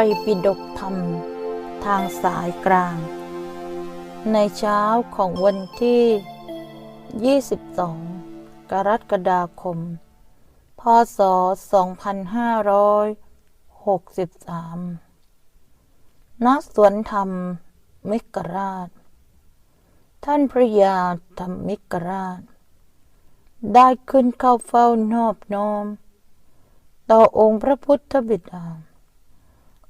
ไตรปิฎกธรรม ทางสายกลาง ในเช้าของวันที่ 22 กรกฎาคม พศ 2563 ณ สวนธรรมมิกราช ท่านพระยาธรรมิกราช ได้ขึ้นเข้าเฝ้านอบน้อม ต่อองค์พระพุทธบิดา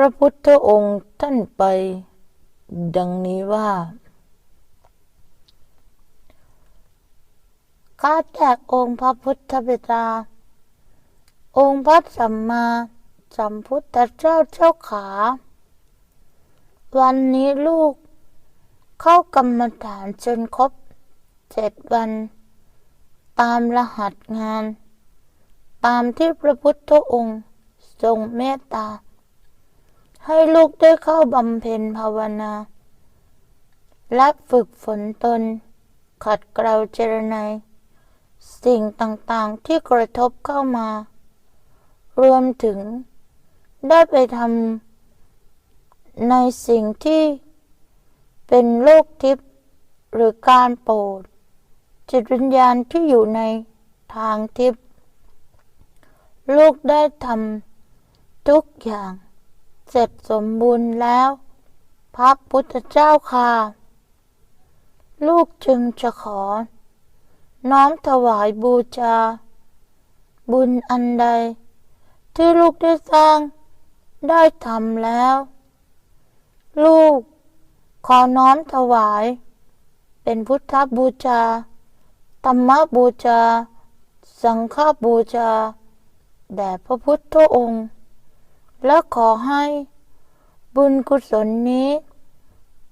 ระพุทธองค์ท่านไป ดังนี้ว่าข้าแต่องค์พระพุทธบิดา องค์พระสัมมาสัมพุทธเจ้าเจ้าขา วันนี้ลูก เข้ากรรมฐานจนครบเจ็ดวัน ตามรหัสงาน ตามที่พระพุทธองค์ทรงเมตตา ให้ลูกได้เข้าบำเพ็ญภาวนาและฝึกฝนตน ขัดเกลาเจรไนสิ่งต่างๆที่กระทบเข้ามา รวมถึง ได้ไปทำในสิ่งที่เป็นโลกทิพย์หรือการโปรดจิตวิญญาณที่อยู่ในทางทิพย์ลูกได้ทำทุกอย่าง เสร็จสมบูรณ์แล้ว พระพุทธเจ้าค่ะ ลูกจึงจะขอ น้อมถวายบูชา บุญอันใด ที่ลูกได้สร้าง ได้ทำแล้ว ลูก ขอน้อมถวาย เป็นพุทธบูชาธรรมบูชา สังฆบูชาแด่พระพุทธองค์ และขอให้ บุญกุศลนี้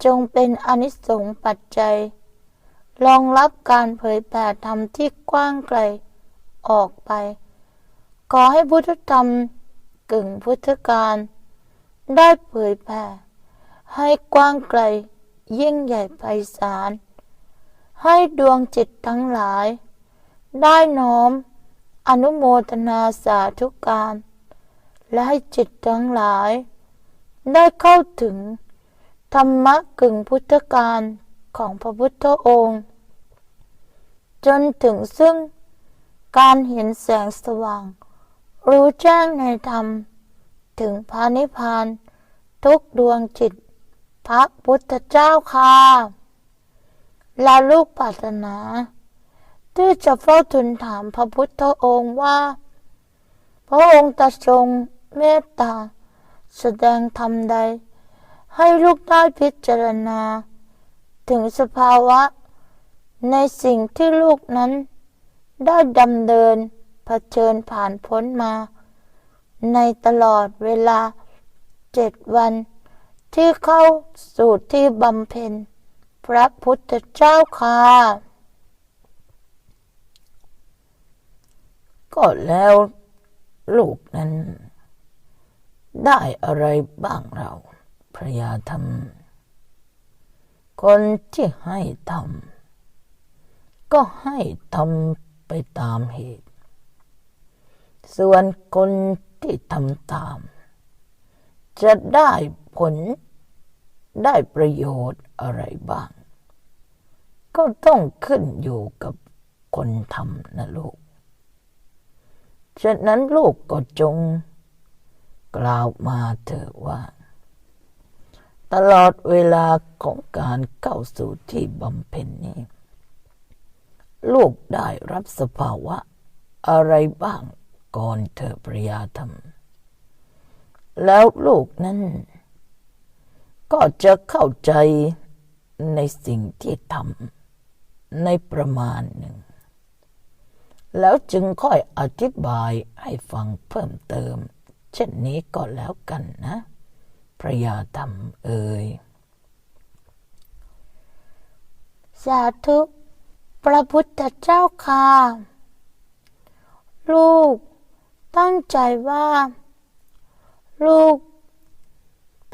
จงเป็นอนิสงส์ปัจจัยรองรับการเผยแผ่ธรรมที่กว้างไกลออกไป ขอให้พุทธธรรมกึ่งพุทธการ ได้เผยแผ่ให้กว้างไกลยิ่งใหญ่ไพศาล ให้ดวงจิตทั้งหลาย ได้น้อมอนุโมทนาสาธุการ และให้จิตทั้งหลาย ได้เข้าถึง ธรรมะกึ่งพุทธการของพระพุทธองค์ จนถึงซึ่งการเห็นแสงสว่าง รู้แจ้งในธรรม ถึงพระนิพาน ทุกดวงจิต พระพุทธเจ้าค่ะและลูกปรารถนาที่จะเฝ้าทูลถามพระพุทธองค์ว่า พระองค์ตรัสทรง เมตตา แสดงธรรมใด ให้ลูกได้พิจารณา ถึงสภาวะ ในสิ่งที่ลูกนั้น ได้ดำเนินเผชิญผ่านพ้นมา ในตลอดเวลาเจ็ดวัน ที่เข้าสู่ที่บำเพ็ญ พระพุทธเจ้าค่ะก็แล้วลูกนั้น ได้อะไรบ้างเรา พระยาธรรม คนที่ให้ทำก็ให้ทำไปตามเหตุ ส่วนคนที่ทำตาม จะได้ผลได้ประโยชน์อะไรบ้าง ก็ต้องขึ้นอยู่กับคนทำนะลูก ฉะนั้นลูกก็จง กล่าวมาเถอะว่า ตลอดเวลาของการเข้าสู่ที่บำเพ็ญนี้ ลูกได้รับสภาวะอะไรบ้างก่อนเธอปริยาธรรม แล้วลูกนั้น ก็จะเข้าใจในสิ่งที่ทำในประมาณหนึ่ง แล้วจึงค่อยอธิบายให้ฟังเพิ่มเติม เช่นนี้ก็แล้วกันนะพระยาธรรมเอ่ยสาธุพระพุทธเจ้าค่ะลูก ตั้งใจว่า ลูก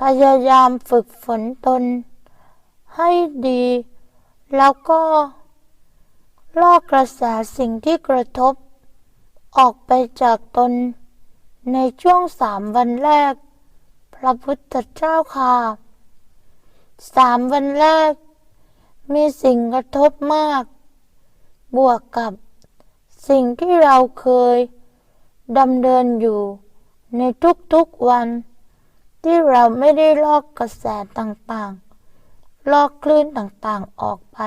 พยายามฝึกฝนตน ให้ดี แล้วก็ลอกกระแสสิ่งที่กระทบ ออกไปจากตน ในช่วงสามวันแรก พระพุทธเจ้าค่ะสามวันแรก มีสิ่งกระทบมาก บวกกับสิ่งที่เราเคยดำเนินอยู่ในทุกๆวัน ที่เราไม่ได้ลอกกระแสต่างๆ ลอกคลื่นต่างๆออกไป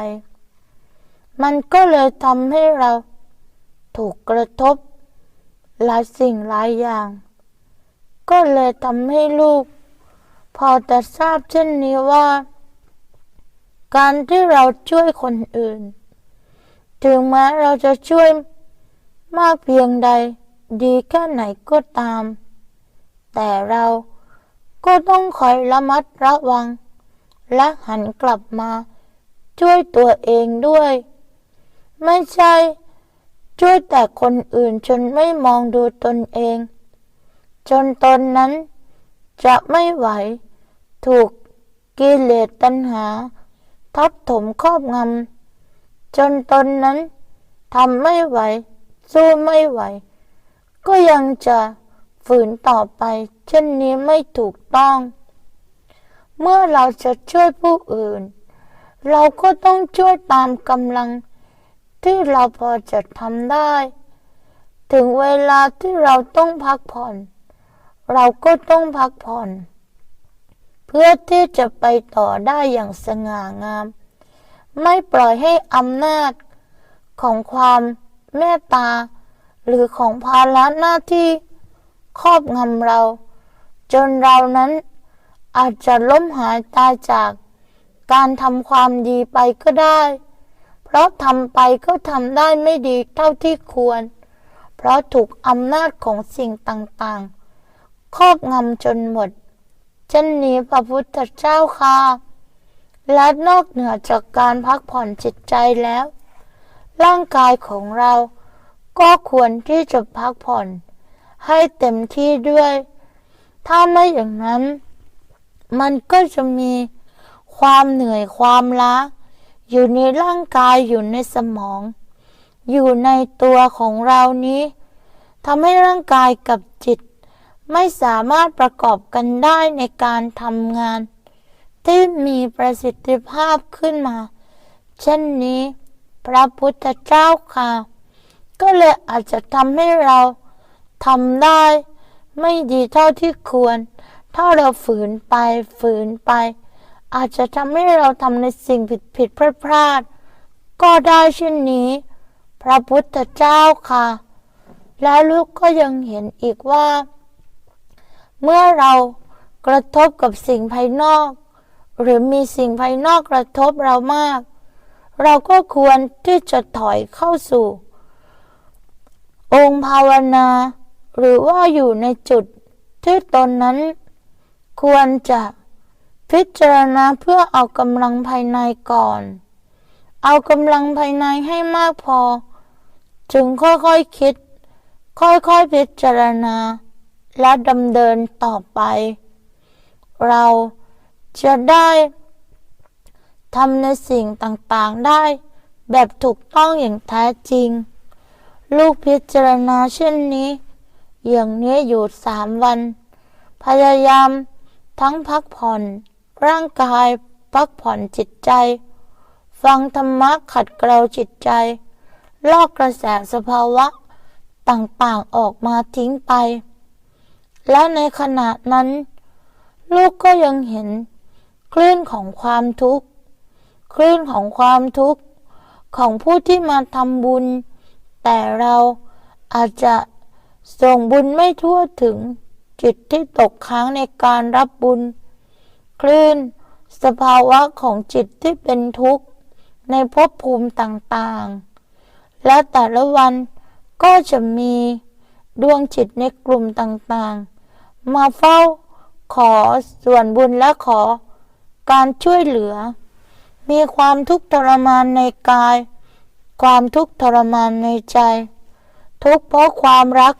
มันก็เลยทำให้เราถูกกระทบ หลายสิ่งหลายอย่าง ก็เลยทำให้ลูก พอจะทราบเช่นนี้ว่า การที่เราช่วยคนอื่น ถึงแม้เราจะช่วยมากเพียงใด ดีแค่ไหนก็ตาม แต่เราก็ต้องคอยระมัดระวัง และหันกลับมาช่วยตัวเองด้วย ไม่ใช่ ช่วยแต่คนอื่นจนไม่มองดูตนเอง จนตนนั้นจะไม่ไหว ถูกกิเลสตัณหา ทับถมครอบงำจนตนนั้นทำไม่ไหว สู้ไม่ไหว ก็ยังจะฝืนต่อไป เช่นนี้ไม่ถูกต้อง เมื่อเราจะช่วยผู้อื่น เราก็ต้องช่วยตามกำลัง ที่เราพอจะทำได้ ถึงเวลาที่เราต้องพักผ่อน เราก็ต้องพักผ่อน เพื่อที่จะไปต่อได้อย่างสง่างาม ไม่ปล่อยให้อำนาจของความเมตตา หรือของภาระหน้าที่ครอบงำเรา จนเรานั้นอาจจะล้มหายตายจากการทำความดีไปก็ได้ เพราะทำไปก็ทำได้ไม่ดีเท่าที่ควร เพราะถูกอำนาจของสิ่งต่างๆ ครอบงำจนหมดเช่นนี้พระพุทธเจ้าค่ะและนอกเหนือจากการพักผ่อนจิตใจแล้ว ร่างกายของเราก็ควรที่จะพักผ่อน ให้เต็มที่ด้วย ถ้าไม่อย่างนั้น มันก็จะมีความเหนื่อยความล้า อยู่ในร่างกายอยู่ในสมอง อยู่ในตัวของเรานี้ทำให้ร่างกายกับจิต ไม่สามารถประกอบกันได้ในการทำงาน ที่มีประสิทธิภาพขึ้นมา เช่นนี้ พระพุทธเจ้าค่ะ ก็เลยอาจจะทำให้เราทำได้ ไม่ดีเท่าที่ควร ถ้าเราฝืนไปฝืนไป อาจจะทำให้เราทำในสิ่งผิดผิดพลาดพลาดก็ได้เช่นนี้ พระพุทธเจ้าค่ะ แล้วลูกก็ยังเห็นอีกว่า เมื่อเรากระทบกับสิ่งภายนอก หรือมีสิ่งภายนอกกระทบเรามาก เราก็ควรที่จะถอยเข้าสู่ องค์ภาวนา หรือว่าอยู่ในจุดที่ตนนั้นควรจะ พิจารณาเพื่อเอากำลังภายในก่อน เอากำลังภายในให้มากพอ จึงค่อยๆคคิด ค่อยๆพิจารณา และดำเนินต่อไป เราจะได้ทำในสิ่งต่างๆได้ แบบถูกต้องอย่างแท้จริง ลูกพิจารณาเช่นนี้ อย่างนี้อยู่สามวัน พยายามทั้งพักผ่อน ร่างกายพักผ่อนจิตใจ ฟังธรรมะขัดเกลาจิตใจ ลอกกระแสสภาวะต่างๆออกมาทิ้งไป และในขณะนั้น ลูกก็ยังเห็น คลื่นของความทุกข์ คลื่นของความทุกข์ ของผู้ที่มาทำบุญ แต่เราอาจจะส่งบุญไม่ทั่วถึงจิตที่ตกค้างในการรับบุญ คลื่น สภาวะของจิตที่เป็นทุกข์ในภพภูมิต่างๆ และแต่ละวันก็จะมีดวงจิตในกลุ่มต่างๆ มาเฝ้าขอส่วนบุญและขอการช่วยเหลือ มีความทุกข์ทรมานในกาย ความทุกข์ทรมานในใจ ทุกข์เพราะความรัก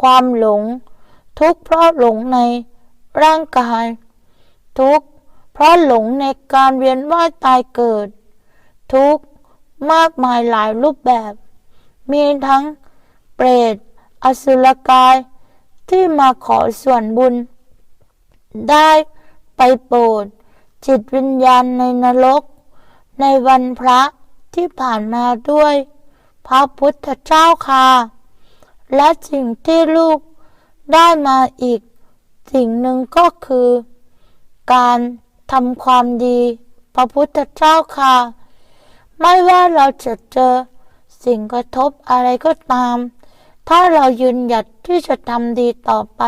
ความหลง ทุกข์เพราะหลงในร่างกาย ทุกข์เพราะหลงในการเวียนว่ายตายเกิด ทุกข์มากมายหลายรูปแบบ มีทั้งเปรต อสุรกาย ที่มาขอส่วนบุญ ได้ไปโปรด จิตวิญญาณในนรก ในวันพระที่ผ่านมาด้วย พระพุทธเจ้าค่ะ และสิ่งที่ลูกได้มาอีก สิ่งหนึ่งก็คือ การทำความดี พระพุทธเจ้าค่ะ ไม่ว่าเราจะเจอสิ่งกระทบอะไรก็ตาม ถ้าเรายืนหยัดที่จะทำดีต่อไป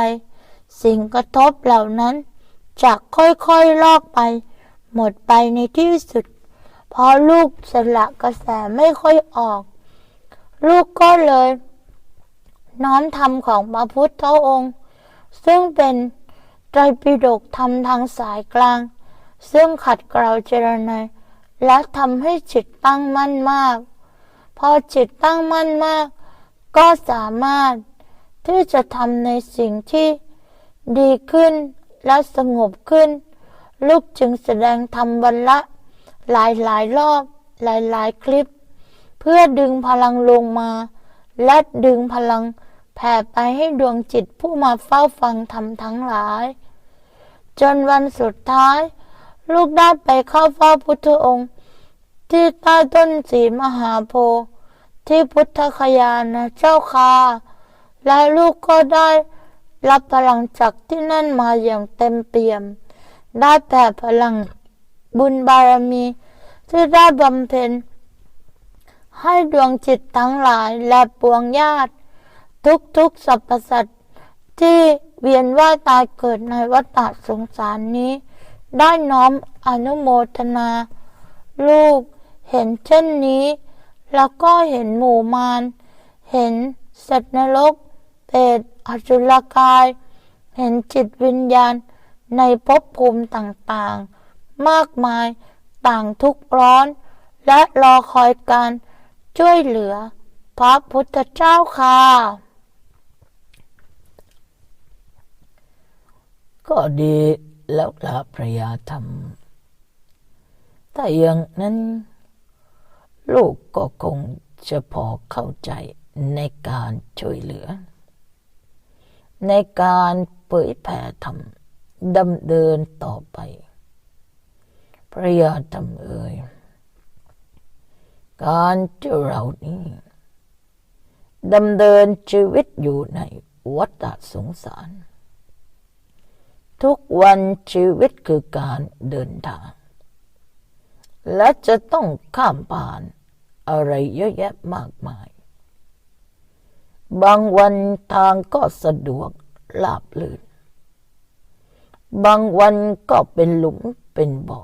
สิ่งกระทบเหล่านั้นจะค่อยๆลอกไป หมดไปในที่สุด เพราะลูกสละกระแสไม่ค่อยออก ลูกก็เลย น้อมธรรมของพระพุทธองค์ ซึ่งเป็น ไตรปิฎกธรรมทางสายกลาง ซึ่งขัดเกลาเจรไนยและทำให้จิตตั้งมั่นมาก พอจิตตั้งมั่นมาก ก็สามารถที่จะทำในสิ่งที่ดีขึ้นและสงบขึ้น ลูกจึงแสดงธรรมวันละ หลายหลายรอบหลายหลายคลิป เพื่อดึงพลังลงมา และดึงพลัง แผ่ไปให้ดวงจิตผู้มาเฝ้าฟังธรรมทั้งหลาย จนวันสุดท้าย ลูกได้ไปเข้าเฝ้าพุทธองค์ ที่ใต้ต้นสีมหาโพธิ์ที่พุทธคยานะเจ้าค่ะและลูกก็ได้รับพลังจากที่นั่นมาอย่างเต็มเปี่ยม ได้แผ่พลังบุญบารมี ที่ได้บำเพ็ญให้ดวงจิตทั้งหลายและปวงญาติ ทุกๆสรรพสัตว์ที่เวียนว่ายตายเกิดในวัฏสงสารนี้ ได้น้อมอนุโมทนา ลูกเห็นเช่นนี้ แล้วก็เห็นหมู่มารเห็นสัตว์นรกเปรตอสุรกาย เห็นจิตวิญญาณในภพภูมิต่างๆ มากมายต่างทุกข์ร้อน และรอคอยการช่วยเหลือ พระพุทธเจ้าค่ะ ก็ดีแล้วละพระยาธรรม ถ้าอย่างนั้น ลูกก็คงจะพอเข้าใจในการช่วยเหลือ ในการเผยแผ่ธรรมดำเดินต่อไป พระยาธรรมเอ่ยการที่เรานี้ดำเดินชีวิตอยู่ในวัฏสงสาร ทุกวันชีวิตคือการเดินทาง และจะต้องข้ามผ่านอะไรเยอะแยะมากมาย บางวันทางก็สะดวกลาบลื่น บางวันก็เป็นหลุมเป็นบ่อ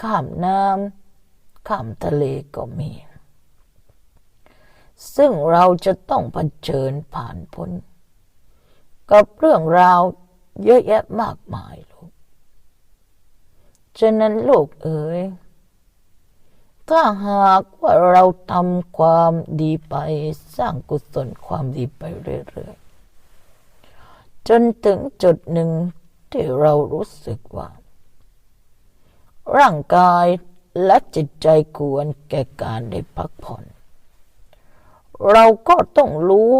ข้ามน้ำข้ามทะเลก็มี ซึ่งเราจะต้องเผชิญผ่านพ้น กับเรื่องราว เยอะแยะมากมายลูก ฉะนั้นลูกเอ๋ย ถ้าหากว่าเราทำความดีไปสร้างกุศลความดีไปเรื่อยๆ จนถึงจุดหนึ่งที่เรารู้สึกว่า ร่างกายและจิตใจควรแก่การได้พักผ่อน เราก็ต้องรู้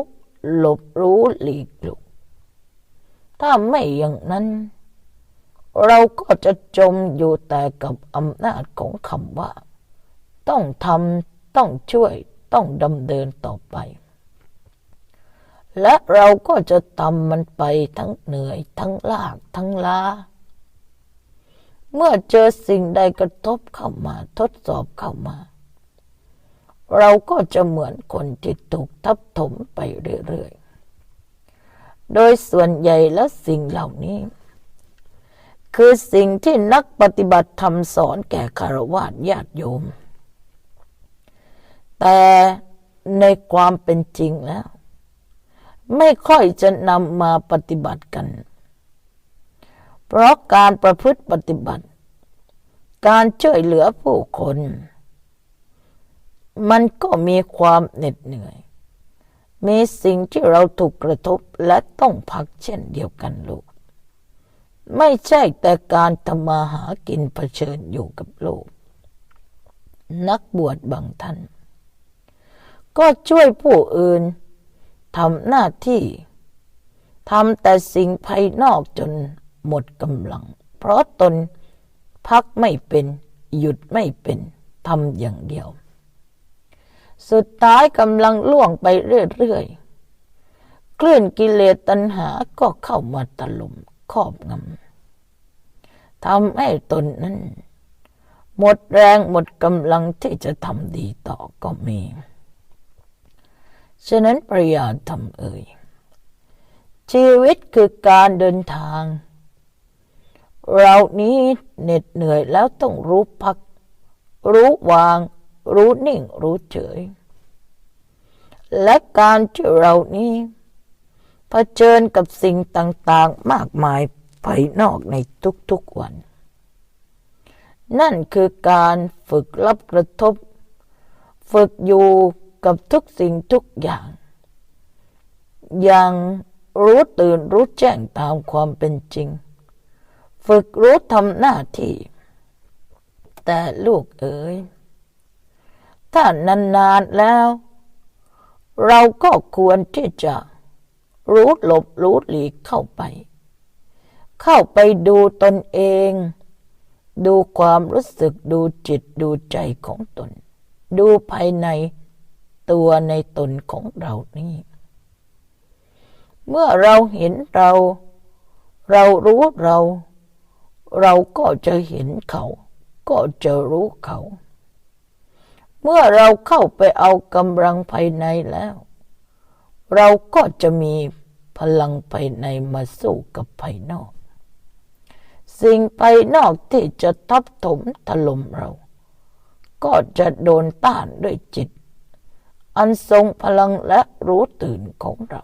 หลบรู้หลีกหลบ ถ้าไม่อย่างนั้น เราก็จะจมอยู่แต่กับอำนาจของคำว่า ต้องทำต้องช่วยต้องดำเนินต่อไป และเราก็จะทำมันไปทั้งเหนื่อยทั้งลากทั้งล้า เมื่อเจอสิ่งใดกระทบเข้ามาทดสอบเข้ามา เราก็จะเหมือนคนที่ถูกทับถมไปเรื่อยๆ โดยส่วนใหญ่แล้วสิ่งเหล่านี้ คือสิ่งที่นักปฏิบัติธรรมสอนแก่คารวะญาติโยม แต่ในความเป็นจริงแล้ว ไม่ค่อยจะนำมาปฏิบัติกัน เพราะการประพฤติปฏิบัติ การช่วยเหลือผู้คน มันก็มีความเหน็ดเหนื่อย มีสิ่งที่เราถูกกระทบและต้องพักเช่นเดียวกันลูก ไม่ใช่แต่การทำมาหากินเผชิญอยู่กับโลก นักบวชบางท่าน ก็ช่วยผู้อื่นทำหน้าที่ทำแต่สิ่งภายนอกจนหมดกำลัง เพราะตนพักไม่เป็น หยุดไม่เป็นทำอย่างเดียว สุดท้ายกำลังล่วงไปเรื่อยๆ คลื่นกิเลสตัณหาก็เข้ามาตลุมครอบงำทำให้ตนนั้น หมดแรงหมดกำลังที่จะทำดีต่อก็มี ฉะนั้นประยาธรรมเอ่ย ชีวิตคือการเดินทาง เรานี้เหน็ดเหนื่อยแล้วต้องรู้พัก รู้วาง รู้นิ่งรู้เฉย และการที่เรานี้เผชิญกับสิ่งต่างๆมากมายภายนอกในทุกๆวัน นั่นคือการฝึกรับกระทบ ฝึกอยู่กับทุกสิ่งทุกอย่าง อย่างรู้ตื่นรู้แจ้งตามความเป็นจริง ฝึกรู้ทำหน้าที่ แต่ลูกเอ๋ย ถ้านานๆแล้ว เราก็ควรที่จะรู้หลบรู้หลีกเข้าไป เข้าไปดูตนเอง ดูความรู้สึกดูจิตดูใจของตน ดูภายในตัวในตนของเรานี่ เมื่อเราเห็นเรา เรารู้เรา เราก็จะเห็นเขา ก็จะรู้เขา เมื่อเราเข้าไปเอากำลังภายในแล้ว เราก็จะมีพลังภายในมาสู้กับภายนอก สิ่งภายนอกที่จะทับถมถล่มเรา ก็จะโดนต้านด้วยจิต อันทรงพลังและรู้ตื่นของเรา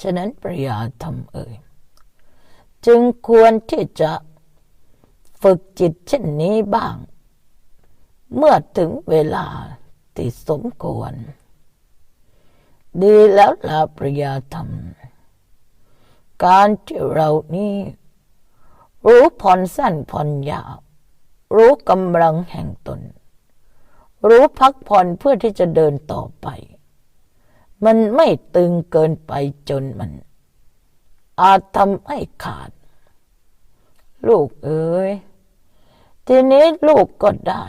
ฉะนั้นปริยาธรรมเอ่ย จึงควรที่จะฝึกจิตเช่นนี้บ้าง เมื่อถึงเวลาที่สมควร ดีแล้วลาปริยาธรรม การที่เรานี้ รู้ผ่อนสั้นผ่อนยาว รู้กำลังแห่งตน รู้พักผ่อนเพื่อที่จะเดินต่อไป มันไม่ตึงเกินไปจนมัน อาจทำให้ขาด ลูกเอ๋ยทีนี้ลูกก็ได้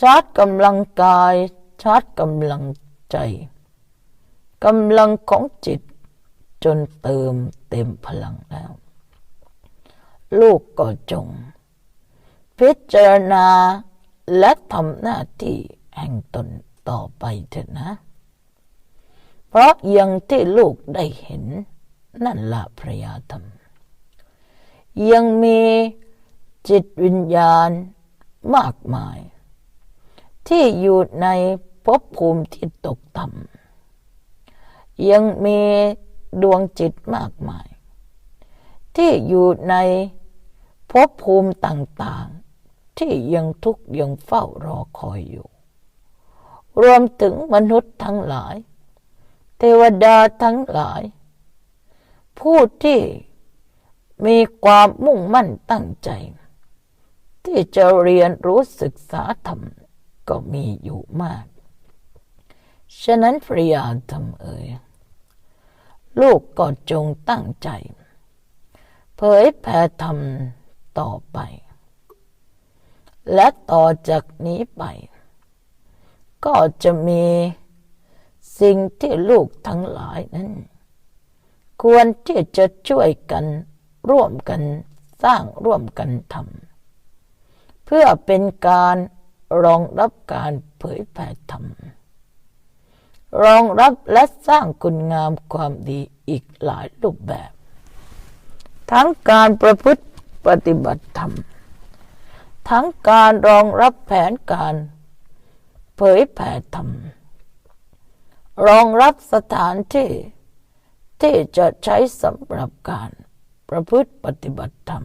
ชาร์จกำลังกาย ชาร์จกำลังใจกำลังของจิต จนเติมเต็มพลังแล้ว ลูกก็จง พิจารณาและทำหน้าที่แห่งตนต่อไปเถอะนะ เพราะยังที่ลูกได้เห็น นั่นละพระยาธรรม ยังมีจิตวิญญาณมากมาย ที่อยู่ในภพภูมิที่ตกต่ำยังมีดวงจิตมากมาย ที่อยู่ในภพภูมิต่างๆ ที่ยังทุกข์ยังเฝ้ารอคอยอยู่ รวมถึงมนุษย์ทั้งหลาย เทวดาทั้งหลาย ผู้ที่มีความมุ่งมั่นตั้งใจ ที่จะเรียนรู้ศึกษาธรรม ก็มีอยู่มาก ฉะนั้นพระยาธรรมเอ่ยลูกก็จงตั้งใจ เผยแผ่ธรรมต่อไป และต่อจากนี้ไป ก็จะมีสิ่งที่ลูกทั้งหลายนั้น ควรที่จะช่วยกันร่วมกันสร้างร่วมกันทำเพื่อเป็นการ รองรับการเผยแผ่ธรรม รองรับและสร้างคุณงามความดีอีกหลายรูปแบบ ทั้งการประพฤติปฏิบัติธรรม ทั้งการรองรับแผนการเผยแผ่ธรรม รองรับสถานที่ที่จะใช้สำหรับการประพฤติปฏิบัติธรรม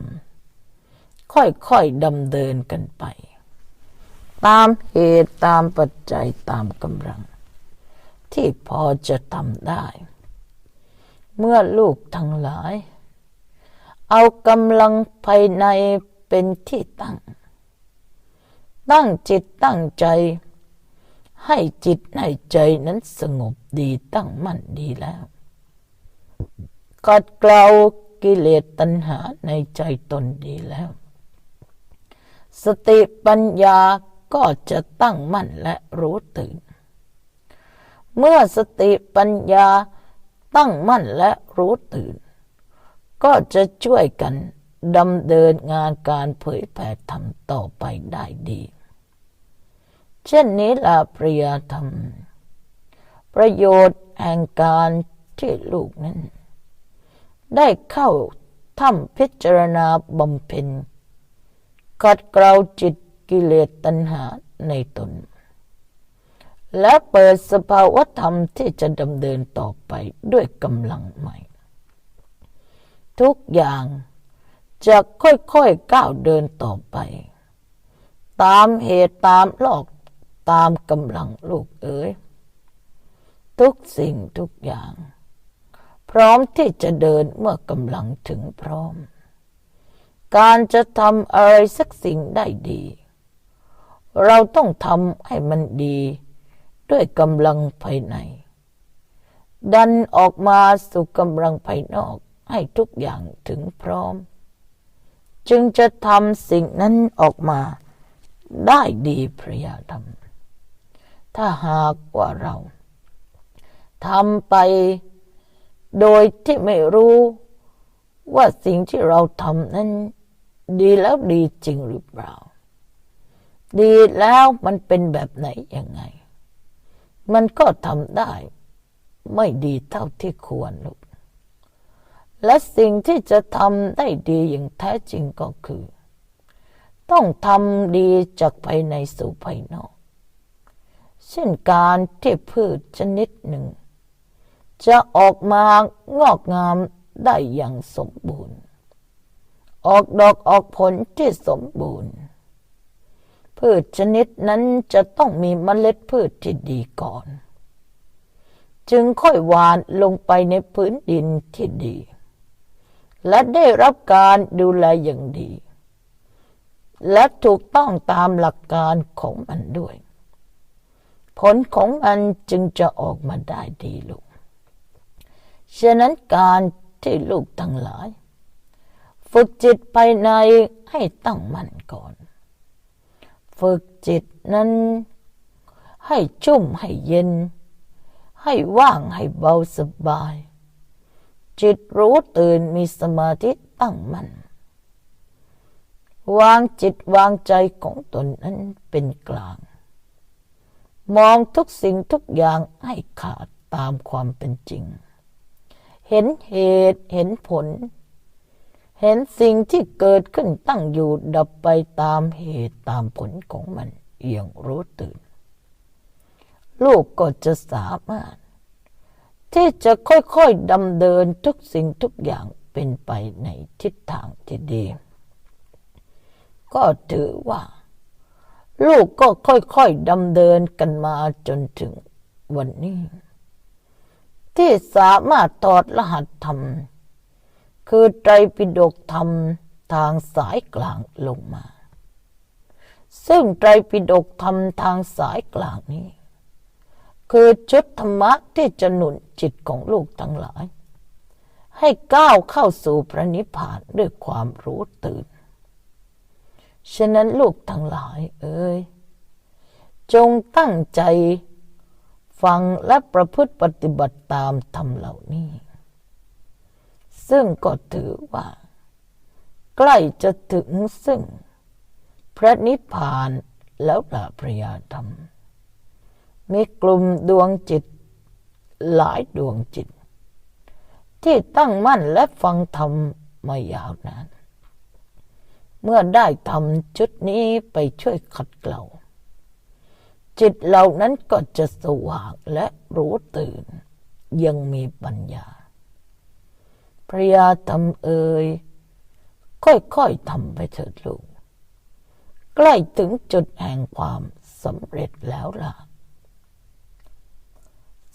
ค่อยๆดำเดินกันไป ตามเหตุตามปัจจัยตามกำลัง ที่พอจะทำได้ เมื่อลูกทั้งหลาย เอากำลังภายในเป็นที่ตั้ง ตั้งจิตตั้งใจ ให้จิตให้ใจนั้นสงบดีตั้งมั่นดีแล้วกัดเกลากิเลสตัณหาในใจตนดีแล้ว สติปัญญา ก็จะตั้งมั่นและรู้ตื่น เมื่อสติปัญญาตั้งมั่นและรู้ตื่น ก็จะช่วยกันดำเนินงานการเผยแผ่ธรรมต่อไปได้ดี เช่นนี้ละปริยธรรม ประโยชน์แห่งการที่ลูกนั้น ได้เข้าทำพิจารณาบำเพ็ญกัดเกลาจิต กิเลสตัณหาในตน และเปิดสภาวธรรมที่จะดำเนินต่อไปด้วยกำลังใหม่ ทุกอย่างจะค่อยๆก้าวเดินต่อไป ตามเหตุตามหลอกตามกำลังลูกเอ๋ยทุกสิ่งทุกอย่าง พร้อมที่จะเดินเมื่อกำลังถึงพร้อม การจะทำอะไรสักสิ่งได้ดี เราต้องทำให้มันดี ด้วยกำลังภายใน ดันออกมาสู่กำลังภายนอกให้ทุกอย่างถึงพร้อม จึงจะทำสิ่งนั้นออกมาได้ดีพระยาธรรม ถ้าหากว่าเราทำไปโดยที่ไม่รู้ว่าสิ่งที่เราทำนั้น ดีแล้วดีจริงหรือเปล่า ดีแล้วมันเป็นแบบไหนยังไง มันก็ทำได้ ไม่ดีเท่าที่ควรลูกและสิ่งที่จะทำได้ดีอย่างแท้จริงก็คือ ต้องทำดีจากภายในสู่ภายนอก เช่นการที่พืชชนิดหนึ่ง จะออกมางอกงามได้อย่างสมบูรณ์ ออกดอกออกผลที่สมบูรณ์ พืชชนิดนั้นจะต้องมีเมล็ดพืชที่ดีก่อน จึงค่อยหวานลงไปในพื้นดินที่ดี และได้รับการดูแลอย่างดี และถูกต้องตามหลักการของมันด้วย ผลของมันจึงจะออกมาได้ดีลูก ฉะนั้นการที่ลูกทั้งหลาย ฝึกจิตภายในให้ตั้งมั่นก่อน ฝึกจิตนั้น ให้ชุ่มให้เย็น ให้ว่างให้เบาสบาย จิตรู้ตื่นมีสมาธิตั้งมั่นวางจิตวางใจของตนนั้นเป็นกลาง มองทุกสิ่งทุกอย่างให้ขาดตามความเป็นจริง เห็นเหตุเห็นผล เห็นสิ่งที่เกิดขึ้นตั้งอยู่ดับไปตามเหตุตามผลของมันอย่างรู้ตื่น ลูกก็จะสามารถ ที่จะค่อยๆดำเดินทุกสิ่งทุกอย่างเป็นไปในทิศทางที่ดี ก็ถือว่า ลูกก็ค่อยๆดำเดินกันมาจนถึงวันนี้ ที่สามารถตอดรหัสธรรม คือไตรปิฎกธรรมทางสายกลางลงมา ซึ่งไตรปิฎกธรรมทางสายกลางนี้ คือชุดธรรมะที่จะหนุนจิตของลูกทั้งหลาย ให้ก้าวเข้าสู่พระนิพพานด้วยความรู้ตื่น ฉะนั้นลูกทั้งหลายเอ้ย จงตั้งใจฟังและประพฤติปฏิบัติตามธรรมเหล่านี้ ซึ่งก็ถือว่า ใกล้จะถึงซึ่ง พระนิพพานแล้วละพระยาธรรม มีกลุ่มดวงจิต หลายดวงจิต ที่ตั้งมั่นและฟังธรรมมายาวนานเมื่อได้ทำชุดนี้ไปช่วยขัดเกลาจิตเหล่านั้นก็จะสว่างและรู้ตื่น ยังมีปัญญา พระยาทำเอ่ยค่อยๆทำไปเถิดลูก ใกล้ถึงจุดแห่งความสำเร็จแล้วล่ะ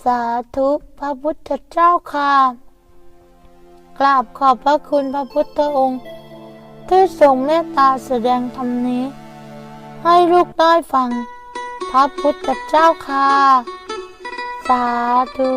สาธุพระพุทธเจ้าค่ะกราบขอบพระคุณพระพุทธองค์ ที่ทรงเมตตาแสดงธรรมนี้ ให้ลูกได้ฟัง พระพุทธเจ้าค่ะ สาธุ